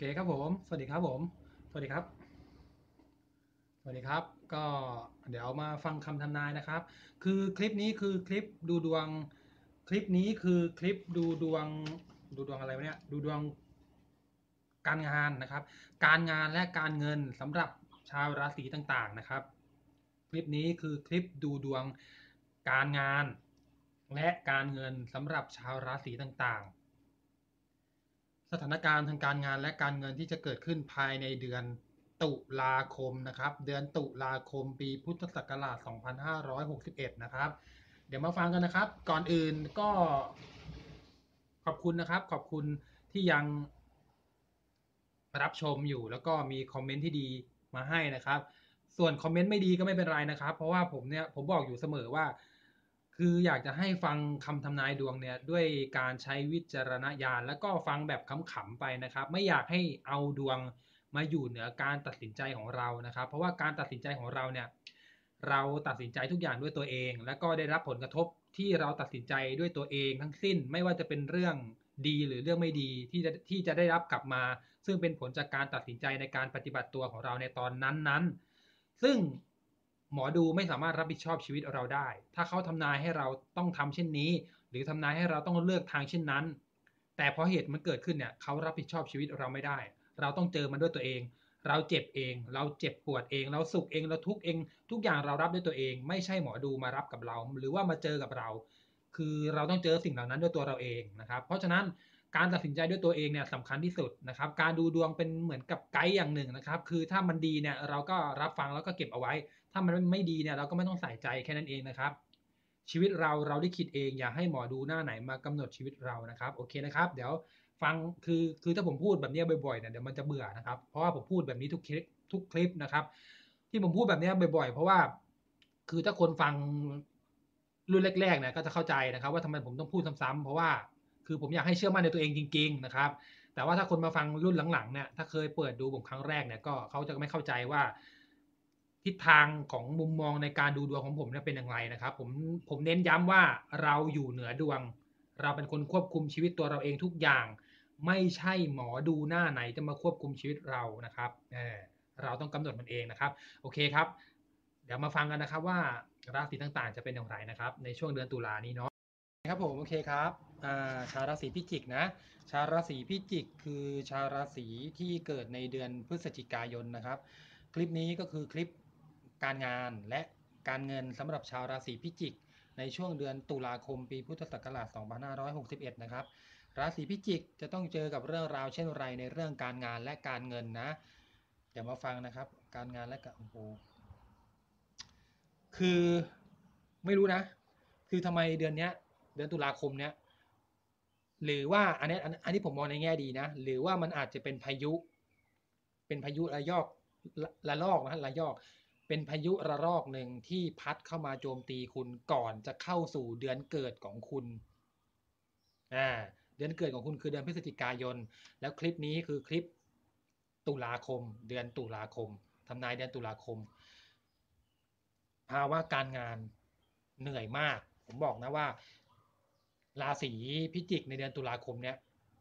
เคครับผม สวัสดีครับผม สวัสดีครับ สวัสดีครับ ก็เดี๋ยวมาฟังคำทำนายนะครับ คือคลิปนี้คือคลิปดูดวง คลิปนี้คือคลิปดูดวง ดูดวงอะไรวะเนี่ย ดูดวงการงานนะครับ การงานและการเงินสำหรับชาวราศีต่างๆนะครับ คลิปนี้คือคลิปดูดวงการงาน และการเงินสำหรับชาวราศีต่างๆ สถานการณ์ทางการงานและการเงินที่จะเกิดขึ้นภายในเดือนตุลาคมนะครับ เดือนตุลาคมปีพุทธศักราช 2561 นะครับ เดี๋ยวมาฟังกันนะครับ ก่อนอื่นก็ขอบคุณนะครับ ขอบคุณที่ยังรับชมอยู่แล้วก็มีคอมเมนต์ที่ดีมาให้นะครับ ส่วนคอมเมนต์ไม่ดีก็ไม่เป็นไรนะครับ เพราะว่าผมเนี่ยผมบอกอยู่เสมอว่า คืออยากจะให้ฟังคำทำนายดวงเนี่ยด้วยการใช้วิจารณญาณแล้วก็ฟังแบบขำๆไปนะครับ ไม่อยากให้เอาดวงมาอยู่เหนือการตัดสินใจของเรานะครับ เพราะว่าการตัดสินใจของเราเนี่ยเราตัดสินใจทุกอย่างด้วยตัวเอง แล้วก็ได้รับผลกระทบที่เราตัดสินใจด้วยตัวเองทั้งสิ้นไม่ว่าจะเป็นเรื่องดีหรือเรื่องไม่ดีที่จะที่จะได้รับกลับมา ซึ่งเป็นผลจากการตัดสินใจในการปฏิบัติตัวของเราในตอนนั้นๆ ซึ่ง หมอดูไม่สามารถรับผิดชอบชีวิตเราได้ ถ้าเขาทำนายให้เราต้องทำเช่นนี้ หรือทำนายให้เราต้องเลือกทางเช่นนั้น แต่พอเหตุมันเกิดขึ้นเนี่ยเขารับผิดชอบชีวิตเราไม่ได้ เราต้องเจอมันด้วยตัวเอง เราเจ็บเอง เราเจ็บปวดเอง เราสุขเอง เราทุกข์เอง ทุกอย่างเรารับด้วยตัวเอง ไม่ใช่หมอดูมารับกับเรา หรือว่ามาเจอกับเรา คือเราต้องเจอสิ่งเหล่านั้นด้วยตัวเราเองนะครับ เพราะฉะนั้น การตัดสินใจด้วยตัวเองเนี่ยสำคัญที่สุดนะครับ การดูดวงเป็นเหมือนกับไกด์อย่างหนึ่งนะครับ คือถ้ามันดีเนี่ยเราก็รับฟังแล้วก็เก็บเอาไว้ ถ้ามันไม่ดีเนี่ยเราก็ไม่ต้องใส่ใจแค่นั้นเองนะครับ ชีวิตเราเราได้คิดเองอย่าให้หมอดูหน้าไหนมากำหนดชีวิตเรานะครับโอเคนะครับ เดี๋ยวฟังคือคือถ้าผมพูดแบบนี้บ่อยๆเนี่ยเดี๋ยวมันจะเบื่อนะครับ เพราะว่าผมพูดแบบนี้ทุกคลิปทุกคลิปนะครับ ที่ผมพูดแบบนี้บ่อยๆ เพราะว่า คือถ้าคนฟังรุ่นแรกๆเนี่ยก็จะเข้าใจนะครับ ว่าทำไมผมต้องพูดซ้ำๆเพราะว่า คือผมอยากให้เชื่อมั่นในตัวเองจริง ๆ นะครับ แต่ว่าถ้าคนมาฟังรุ่นหลังๆเนี่ยถ้าเคยเปิดดูผมครั้งแรกเนี่ยก็เขาจะไม่เข้าใจว่า ทิศทางของมุมมองในการดูดวงของผมเนี่ยเป็นอย่างไรนะครับ ผมผมเน้นย้ำว่าเราอยู่เหนือดวง เราเป็นคนควบคุมชีวิตตัวเราเองทุกอย่าง ไม่ใช่หมอดูหน้าไหนจะมาควบคุมชีวิตเรานะครับเออเราต้องกำหนดมันเองนะครับ โอเคครับ เดี๋ยวมาฟังกันนะครับว่าราศีต่างๆ จะเป็นอย่างไรนะครับ ในช่วงเดือนตุลานี้เนาะครับผมโอเคครับ อ่าชาวราศีพิจิกนะ ชาวราศีพิจิก คือชาวราศีที่เกิดในเดือนพฤศจิกายนนะครับ คลิปนี้ก็คือคลิปการงานและการเงินสำหรับชาวราศีพิจิก ในช่วงเดือนตุลาคมปีพุทธศักราช 2561 นะครับ ราศีพิจิกจะต้องเจอกับเรื่องราวเช่นไรในเรื่องการงานและการเงินนะเดี๋ยวมาฟังนะครับ การงานและการโอ้โหคือไม่รู้นะ คือทำไมเดือนเนี้ยเดือนตุลาคมเนี้ย หรือว่าอันนี้อันนี้ผมมองในแง่ดีนะ หรือว่ามันอาจจะเป็นพายุ เป็นพายุระยอกระลอกนะระยอก เป็นพายุระลอกหนึ่งที่พัดเข้ามาโจมตีคุณก่อนจะเข้าสู่เดือนเกิดของคุณอ่าเดือนเกิดของคุณคือเดือนพฤศจิกายน แล้วคลิปนี้คือคลิปตุลาคม เดือนตุลาคมทำนายเดือนตุลาคม ภาวะการงานเหนื่อยมาก ผมบอกนะว่า ราศีพิจิกในเดือนตุลาคมเนี้ย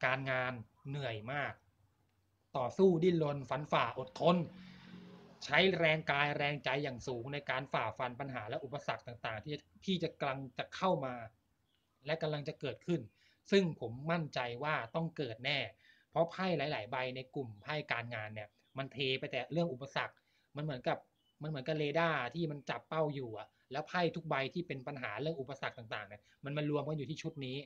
การงานเหนื่อยมาก ต่อสู้ดิ้นรนฟันฝ่าอดทน ใช้แรงกายแรงใจอย่างสูงในการฝ่าฟันปัญหาและอุปสรรคต่างๆ ที่ที่จะกำลังจะเข้ามา และกำลังจะเกิดขึ้น ซึ่งผมมั่นใจว่าต้องเกิดแน่ เพราะไพ่หลาย ๆ ใบในกลุ่มไพ่การงานเนี่ยมันเทไปแต่เรื่องอุปสรรค มันเหมือนกับมันเหมือนกับเรดาร์ที่มันจับเป้าอยู่อะ แล้วไพ่ทุกใบที่เป็นปัญหาเรื่องอุปสรรคต่างๆเนี่ยมันมารวมกันอยู่ที่ชุดนี้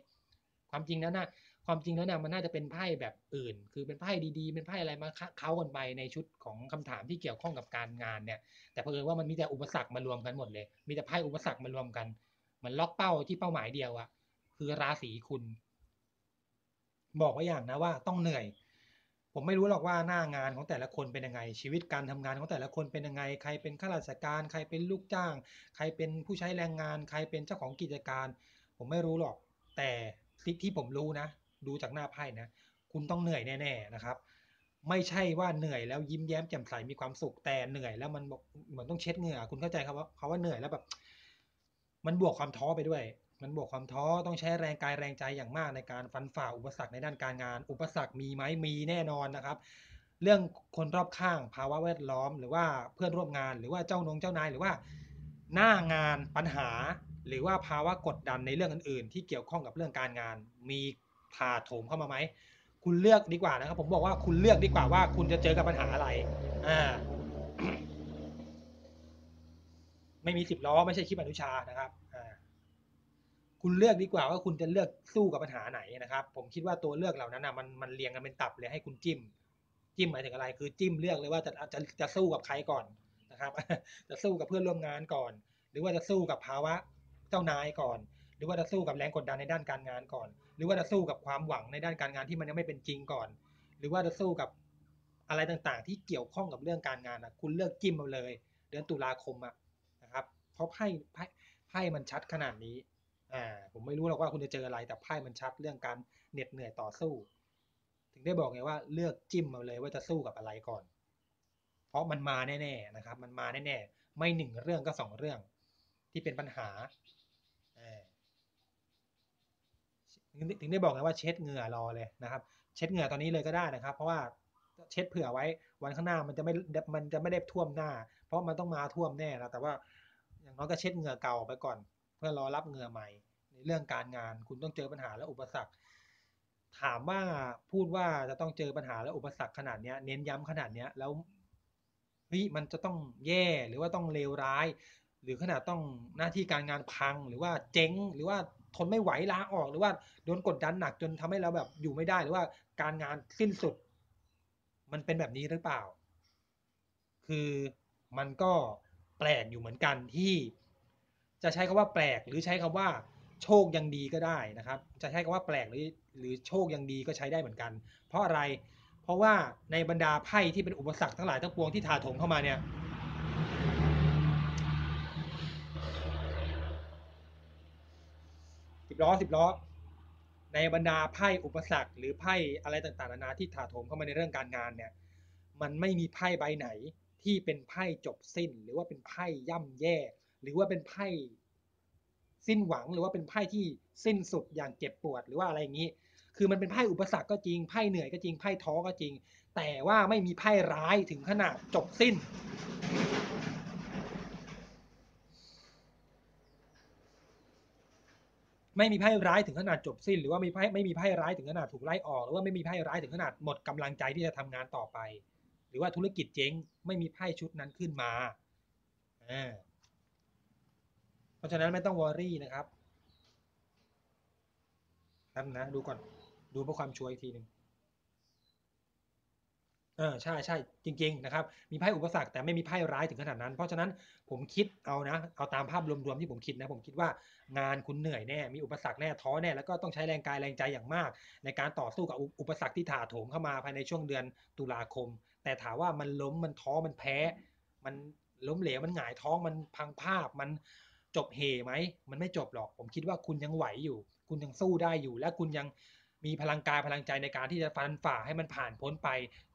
ความจริงแล้วนะความจริงแล้วนะมันน่าจะเป็นไพ่แบบอื่น คือเป็นไพ่ดีๆ เป็นไพ่อะไรมาเข้ากันไปในชุดของคำถามที่เกี่ยวข้องกับการงานเนี่ย แต่เพิ่ว่ามันมีแต่อุปสรรคมารวมกันหมดเลย มีแต่ไพ่อุปสรรคมารวมกัน มันล็อกเป้าที่เป้าหมายเดียวอะคือราศีคุณ บอกไว้อย่างนะว่าต้องเหนื่อย ผมไม่รู้หรอกว่าหน้างานของแต่ละคนเป็นยังไง ชีวิตการทำงานของแต่ละคนเป็นยังไง ใครเป็นข้าราชการ ใครเป็นลูกจ้าง ใครเป็นผู้ใช้แรงงาน ใครเป็นเจ้าของกิจการ ผมไม่รู้หรอก แต่ที่ผมรู้นะ ดูจากหน้าไพ่นะ คุณต้องเหนื่อยแน่ๆนะครับ ไม่ใช่ว่าเหนื่อยแล้วยิ้มแย้มแจ่มใสมีความสุขแต่เหนื่อยแล้วมันเหมือนต้องเช็ดเหงื่อ คุณเข้าใจครับว่าเขาว่าเหนื่อยแล้วแบบ มันบวกความท้อไปด้วย มันบวกความท้อต้องใช้แรงกายแรงใจอย่างมากในการฟันฝ่าอุปสรรคในด้านการงาน อุปสรรคมีไหมมีแน่นอนนะครับ เรื่องคนรอบข้างภาวะแวดล้อม หรือว่าเพื่อนร่วมงาน หรือว่าเจ้านงเจ้านายหรือว่า หน้างานปัญหา หรือว่าภาวะกดดันในเรื่องอื่น ๆ ที่เกี่ยวข้องกับเรื่องการงาน มีถาโถมเข้ามาไหมคุณเลือกดีกว่านะครับ ผมบอกว่าคุณเลือกดีกว่าว่าคุณจะเจอกับปัญหาอะไรอ่าไม่มีสิบล้อไม่ใช่คลิปอนุชานะครับ คุณเลือกดีกว่าว่าคุณจะเลือกสู้กับปัญหาไหนนะครับ ผมคิดว่าตัวเลือกเหล่านั้นนะมันมันเรียงกันเป็นตับเลยให้คุณจิ้ม จิ้มหมายถึงอะไร คือจิ้มเลือกเลยว่าจะจะจะสู้กับใครก่อนนะครับ จะสู้กับเพื่อนร่วมงานก่อน หรือว่าจะสู้กับภาวะเจ้านายก่อน หรือว่าจะสู้กับแรงกดดันในด้านการงานก่อน หรือว่าจะสู้กับความหวังในด้านการงานที่มันยังไม่เป็นจริงก่อน หรือว่าจะสู้กับอะไรต่างๆ ที่เกี่ยวข้องกับเรื่องการงานนะคุณเลือกจิ้มมาเลย เดือนตุลาคมอะนะครับเพราะไพ่ไพ่ไพ่มันชัดขนาดนี้ อ่าผมไม่รู้หรอกว่าคุณจะเจออะไรแต่ไพ่มันชัดเรื่องการเหน็ดเหนื่อยต่อสู้ ถึงได้บอกไงว่าเลือกจิ้มมาเลยว่าจะสู้กับอะไรก่อน เพราะมันมาแน่ๆนะครับ มันมาแน่ๆไม่หนึ่งเรื่องก็สองเรื่อง ที่เป็นปัญหาถึงได้บอกไงว่าเช็ดเหงื่อรอเลยนะครับ เช็ดเหงื่อตอนนี้เลยก็ได้นะครับ เพราะว่าเช็ดเผื่อไว้วันข้างหน้ามันจะไม่มันจะไม่ได้ท่วมหน้า เพราะมันต้องมาท่วมแน่แล้วแต่ว่าอย่างน้อยก็เช็ดเหงื่อเก่าไปก่อน พื่อรอรับเงื่อใหม่ ในเรื่องการงาน คุณต้องเจอปัญหาและอุปสรรค ถามว่าพูดว่าจะต้องเจอปัญหาและอุปสรรคขนาดเนี้ย เน้นย้ำขนาดเนี้ยแล้วเฮ้ยมันจะต้องแย่หรือว่าต้องเลวร้าย หรือขนาดต้องหน้าที่การงานพังหรือว่าเจ๊งหรือว่าทนไม่ไหวลาออกหรือว่าโดนกดดันหนักจนทำให้เราแบบอยู่ไม่ได้หรือว่าการงานสิ้นสุด มันเป็นแบบนี้หรือเปล่า คือมันก็แปลกอยู่เหมือนกันที่ จะใช้คำว่าแปลกหรือใช้คำว่าโชคยังดีก็ได้นะครับ จะใช้คำว่าแปลกหรือหรือโชคยังดีก็ใช้ได้เหมือนกัน เพราะอะไร เพราะว่าในบรรดาไพ่ที่เป็นอุปสรรคทั้งหลายทั้งปวงที่ถาโถมเข้ามาเนี่ย สิบล้อสิบล้อ ในบรรดาไพ่อุปสรรค หรือไพ่อะไรต่างๆนานาที่ถาโถมเข้ามาในเรื่องการงานเนี่ย มันไม่มีไพ่ใบไหนที่เป็นไพ่จบสิ้น หรือว่าเป็นไพ่ย่ำแย่ หรือว่าเป็นไพ่สิ้นหวังหรือว่าเป็นไพ่ที่สิ้นสุดอย่างเจ็บปวดหรือว่าอะไรอย่างนี้ คือมันเป็นไพ่อุปสรรคก็จริงไพ่เหนื่อยก็จริงไพ่ท้อก็จริง แต่ว่าไม่มีไพ่ร้ายถึงขนาดจบสิ้น ไม่มีไพ่ร้ายถึงขนาดจบสิ้น หรือว่ามีไพ่ไม่มีไพ่ร้ายถึงขนาดถูกไล่ออก หรือว่าไม่มีไพ่ร้ายถึงขนาดหมดกำลังใจที่จะทำงานต่อไป หรือว่าธุรกิจเจ๊ง ไม่มีไพ่ชุดนั้นขึ้นมาอ่า เพราะฉะนั้นไม่ต้องวอรี่นะครับนั่นนะดูก่อนดูเพื่อความช่วยอีกทีหนึ่งเออใช่ใช่จริง ๆ นะครับ มีไพ่อุปสรรคแต่ไม่มีไพ่ร้ายถึงขนาดนั้น เพราะฉะนั้นผมคิดเอานะ เอาตามภาพรวมๆที่ผมคิดนะ ผมคิดว่างานคุณเหนื่อยแน่ มีอุปสรรคแน่ท้อแน่แล้วก็ต้องใช้แรงกายแรงใจอย่างมาก ในการต่อสู้กับอุปสรรคที่ถาโถมเข้ามาภายในช่วงเดือนตุลาคม แต่ถามว่ามันล้มมันท้อมันแพ้ มันล้มเหลวมันหงายท้องมันพังภาพมัน จบเหไหมมันไม่จบหรอก ผมคิดว่าคุณยังไหวอยู่ คุณยังสู้ได้อยู่ และคุณยังมีพลังกายพลังใจในการที่จะฟันฝ่าให้มันผ่านพ้นไป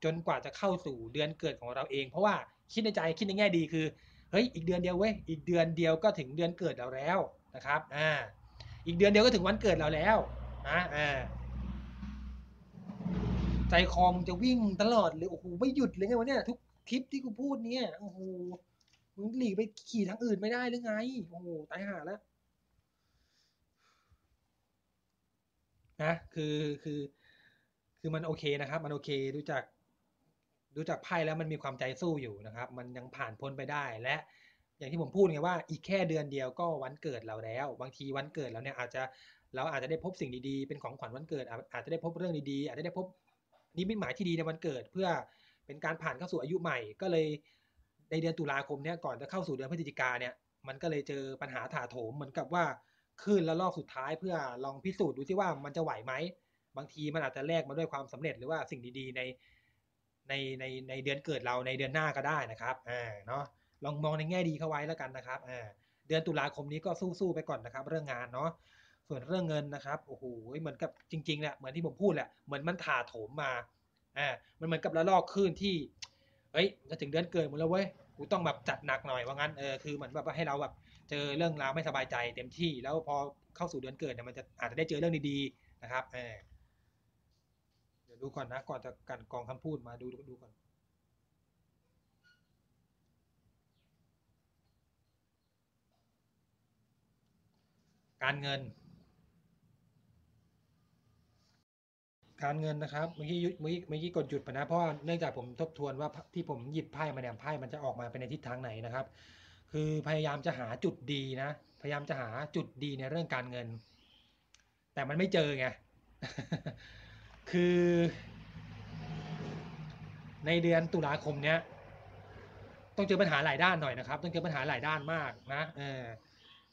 จนกว่าจะเข้าสู่เดือนเกิดของเราเอง เพราะว่าคิดในใจคิดในแง่ดีคือเฮ้ยอีกเดือนเดียวเว้ยอีกเดือนเดียวก็ถึงเดือนเกิดเราแล้วนะครับอ่าอีกเดือนเดียวก็ถึงวันเกิดเราแล้วนะอ่าใจคอมจะวิ่งตลอดเลยโอ้โหไม่หยุดเลยไงวะเนี่ยทุกทริปที่กูพูดเนี่ยโอ้โห มึงหลีกไปขี่ทางอื่นไม่ได้หรือไง โอ้โหตายห่าแล้วนะคือคือคือมันโอเคนะครับ มันโอเคดูจากดูจากไพ่แล้วมันมีความใจสู้อยู่นะครับ มันยังผ่านพ้นไปได้และอย่างที่ผมพูดไงว่าอีกแค่เดือนเดียวก็วันเกิดเราแล้ว บางทีวันเกิดเราเนี่ยอาจจะเราอาจจะได้พบสิ่งดีๆ เป็นของขวัญวันเกิด อาจจะได้พบเรื่องดีๆอาจจะได้พบนิมิตหมายที่ดีในวันเกิด เพื่อเป็นการผ่านเข้าสู่อายุใหม่ ก็เลย ในเดือนตุลาคมเนี่ยก่อนจะเข้าสู่เดือนพฤศจิกาเนี่ยมันก็เลยเจอปัญหาถาโถมเหมือนกับว่าขึ้นแล้วรอบสุดท้ายเพื่อลองพิสูจน์ดูที่ว่ามันจะไหวไหม บางทีมันอาจจะแลกมาด้วยความสำเร็จหรือว่าสิ่งดีๆในในในในเดือนเกิดเราในเดือนหน้าก็ได้นะครับอ่าเนาะลองมองในแง่ดีเข้าไว้แล้วกันนะครับอ่าเดือนตุลาคมนี้ก็สู้ๆไปก่อนนะครับ เรื่องงานเนาะส่วนเรื่องเงินนะครับโอ้โหเหมือนกับจริงๆแหละเหมือนที่ผมพูดแหละเหมือนมันถาโถมมาอ่ามันเหมือนกับระลอกคลื่นที่ เฮ้ยจะถึงเดือนเกิดหมดแล้วเว้ยกูต้องแบบจัดหนักหน่อยว่างั้นเออคือเหมือนแบบว่าให้เราแบบเจอเรื่องราวไม่สบายใจเต็มที่ แล้วพอเข้าสู่เดือนเกิดเนี่ยมันจะอาจจะได้เจอเรื่องดีๆนะครับเออเดี๋ยวดูก่อนนะก่อนจะกันกองคำพูดมาดูดูก่อนการเงิน การเงินนะครับเมื่อกี้ยุเมื่อกี้เมื่อกี้กดหยุดไปนะเพราะเนื่องจากผมทบทวนว่าที่ผมหยิบไพ่มาเนี่ยไพ่มันจะออกมาเป็นในทิศทางไหนนะครับ คือพยายามจะหาจุดดีนะ พยายามจะหาจุดดีในเรื่องการเงิน แต่มันไม่เจอไงคือ ในเดือนตุลาคมเนี้ยต้องเจอปัญหาหลายด้านหน่อยนะครับ ต้องเจอปัญหาหลายด้านมากนะเออ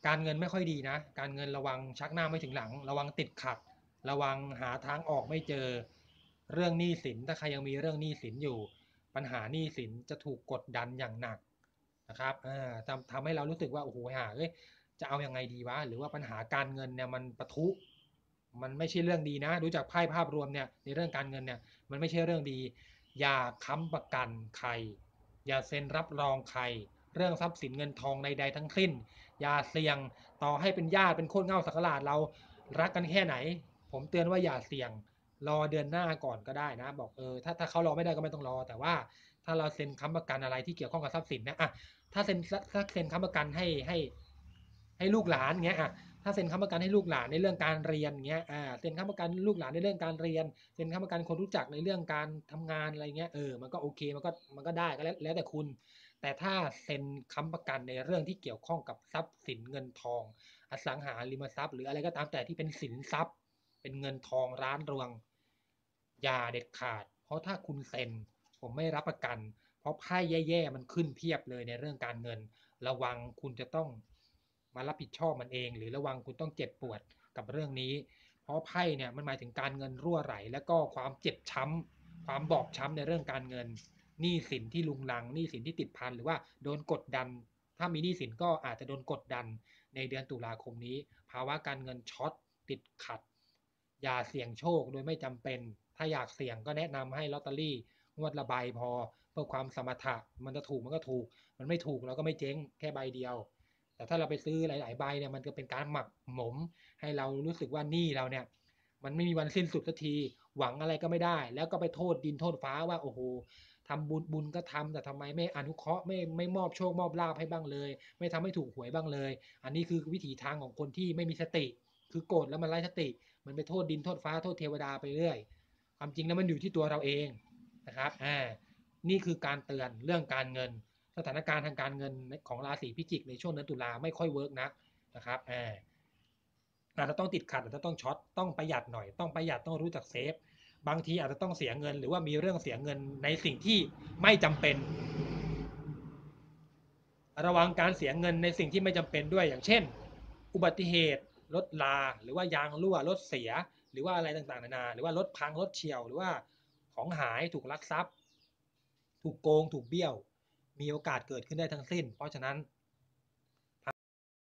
การเงินไม่ค่อยดีนะ การเงินระวังชักหน้าไม่ถึงหลัง ระวังติดขัด ระวังหาทางออกไม่เจอ เรื่องหนี้สินถ้าใครยังมีเรื่องหนี้สินอยู่ ปัญหาหนี้สินจะถูกกดดันอย่างหนักนะครับทำทำให้เรารู้สึกว่าโอ้โหหาเอ้ยจะเอาอยัางไงดีวะหรือว่าปัญหาการเงินเนี่ยมันปะทุ มันไม่ใช่เรื่องดีนะ ดูจากไพ่ภาพรวมเนี่ยในเรื่องการเงินเนี่ยมันไม่ใช่เรื่องดี อย่าค้ำประกันใคร อย่าเซ็นรับรองใคร เรื่องทรัพย์สินเงินทองใดๆทั้งสิ้น อย่าเสี่ยงต่อให้เป็นญาติเป็นโคตรเง่าสักหลาดเรารักกันแค่ไหน ผมเตือนว่าอย่าเสี่ยงรอเดือนหน้าก่อนก็ได้นะ บอกเออถ้าถ้าเขารอไม่ได้ก็ไม่ต้องรอ แต่ว่าถ้าเราเซ็นค้ำประกันอะไรที่เกี่ยวข้องกับทรัพย์สินนะอะถ้าเซ็นถ้าเซ็นค้ำประกันให้ให้ ให้ลูกหลานเงี้ยอะถ้าเซ็นค้ำประกันให้ลูกหลานในเรื่องการเรียนเงี้ยอ่าเซ็นค้ำประกันลูกหลานในเรื่องการเรียนเซ็นค้ำประกันคนรู้จักในเรื่องการทำงานอะไรเงี้ยเออมันก็โอเคมันก็มันก็ได้ก็แล้วแล้วแต่คุณ แต่ถ้าเซ็นค้ำประกันในเรื่องที่เกี่ยวข้องกับทรัพย์สินเงินทอง อสังหาริมทรัพย์ หรืออะไรก็ตามแต่ที่เป็นสินทรัพย์ เป็นเงินทองร้านรวง อย่าเด็ดขาด เพราะถ้าคุณเซ็น ผมไม่รับประกัน เพราะไพ่แย่ๆมันขึ้นเพียบเลยในเรื่องการเงิน ระวังคุณจะต้องมารับผิดชอบมันเอง หรือระวังคุณต้องเจ็บปวดกับเรื่องนี้ เพราะไพ่เนี่ยมันหมายถึงการเงินรั่วไหล แล้วก็ความเจ็บช้ำความบอบช้ำในเรื่องการเงินหนี้สินที่ลุงลังหนี้สินที่ติดพันหรือว่าโดนกดดัน ถ้ามีหนี้สินก็อาจจะโดนกดดันในเดือนตุลาคมนี้ ภาวะการเงินช็อตติดขัด อย่าเสี่ยงโชคโดยไม่จำเป็น ถ้าอยากเสี่ยงก็แนะนำให้ลอตเตอรี่งวดละใบพอ เพื่อความสมถะมันจะถูกมันก็ถูก มันไม่ถูกเราก็ไม่เจ๊งแค่ใบเดียว แต่ถ้าเราไปซื้อหลาย ๆ ใบเนี่ยมันจะเป็นการหมักหมม ให้เรารู้สึกว่านี่เราเนี่ย มันไม่มีวันสิ้นสุดสักทีหวังอะไรก็ไม่ได้ แล้วก็ไปโทษดินโทษฟ้าว่าโอ้โหทำบุญบุญก็ทำแต่ทำไมไม่อนุเคราะห์ไม่ไม่มอบโชคมอบลาภให้บ้างเลย ไม่ทำให้ถูกหวยบ้างเลย อันนี้คือวิถีทางของคนที่ไม่มีสติ คือโกรธแล้วมันไร้สติ มันไปโทษดินโทษฟ้าโทษเทวดาไปเรื่อย ความจริงแล้วมันอยู่ที่ตัวเราเองนะครับอ่านี่คือการเตือนเรื่องการเงิน สถานการณ์ทางการเงินของราศีพิจิกในช่วงเดือนตุลาไม่ค่อยเวิร์กนะนะครับอ่าอาจจะต้องติดขัดอาจจะต้องช็อตต้องประหยัดหน่อยต้องประหยัดต้องรู้จักเซฟบางทีอาจจะต้องเสียเงิน หรือว่ามีเรื่องเสียเงินในสิ่งที่ไม่จำเป็น ระวังการเสียเงินในสิ่งที่ไม่จำเป็นด้วยอย่างเช่น อุบัติเหตุ รถลา หรือว่ายางรั่วรถเสีย หรือว่าอะไรต่างๆนานา หรือว่ารถพังรถเฉียว หรือว่าของหายถูกลักทรัพย์ ถูกโกงถูกเบี้ยว มีโอกาสเกิดขึ้นได้ทั้งสิ้น เพราะฉะนั้น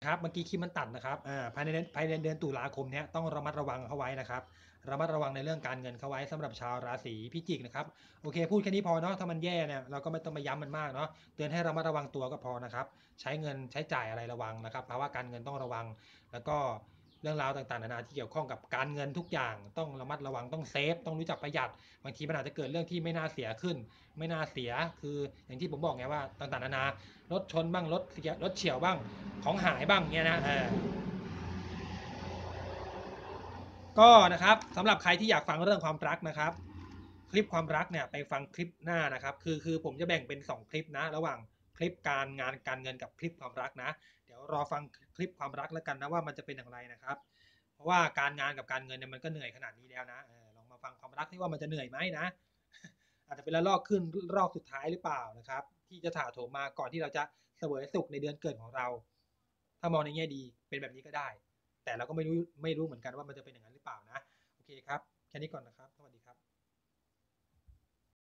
ครับเมื่อกี้คิดมันตัดนะครับภายในภายในเดือนตุลาคมนี้ต้องระมัดระวังเข้าไว้นะครับ ระมัดระวังในเรื่องการเงินเข้าไว้สำหรับชาวราศีพิจิกนะครับโอเค พูดแค่นี้พอเนาะถ้ามันแย่เนี่ยเราก็ไม่ต้องมาย้ำมันมากเนาะเตือนให้ระมัดระวังตัวก็พอนะครับใช้เงินใช้จ่ายอะไรระวังนะครับภาวะการเงินต้องระวัง แล้วก็เรื่องราวต่างๆนานาที่เกี่ยวข้องกับการเงินทุกอย่างต้องระมัดระวังต้องเซฟต้องรู้จักประหยัดบางทีมันอาจจะเกิดเรื่องที่ไม่น่าเสียขึ้น ไม่น่าเสียคืออย่างที่ผมบอกไงว่าต่างๆนานารถชนบ้างรถเสียรถเฉียวบ้างของหายบ้างเงี้ยนะ ก็นะครับสำหรับใครที่อยากฟังเรื่องความรักนะครับ คลิปความรักเนี่ยไปฟังคลิปหน้านะครับ คือคือผมจะแบ่งเป็น 2 คลิปนะ ระหว่างคลิปการงานการเงินกับคลิปความรักนะ เดี๋ยวรอฟังคลิปความรักแล้วกันนะว่ามันจะเป็นอย่างไรนะครับ เพราะว่าการงานกับการเงินเนี่ยมันก็เหนื่อยขนาดนี้แล้วนะออลองมาฟังความรักที่ว่ามันจะเหนื่อยไหมนะ อาจจะเป็นระลอกขึ้นรอบสุดท้ายหรือเปล่านะครับ ที่จะถาโถมมาก่อนที่เราจะเสวยสุขในเดือนเกิดของเรา ถ้ามองในแง่ดีเป็นแบบนี้ก็ได้ แต่เราก็ไม่รู้ไม่รู้เหมือนกันว่ามันจะเป็นอย่างนั้นหรือ เปล่านะ โอเคครับ แค่นี้ก่อนนะครับสวัสดีครับ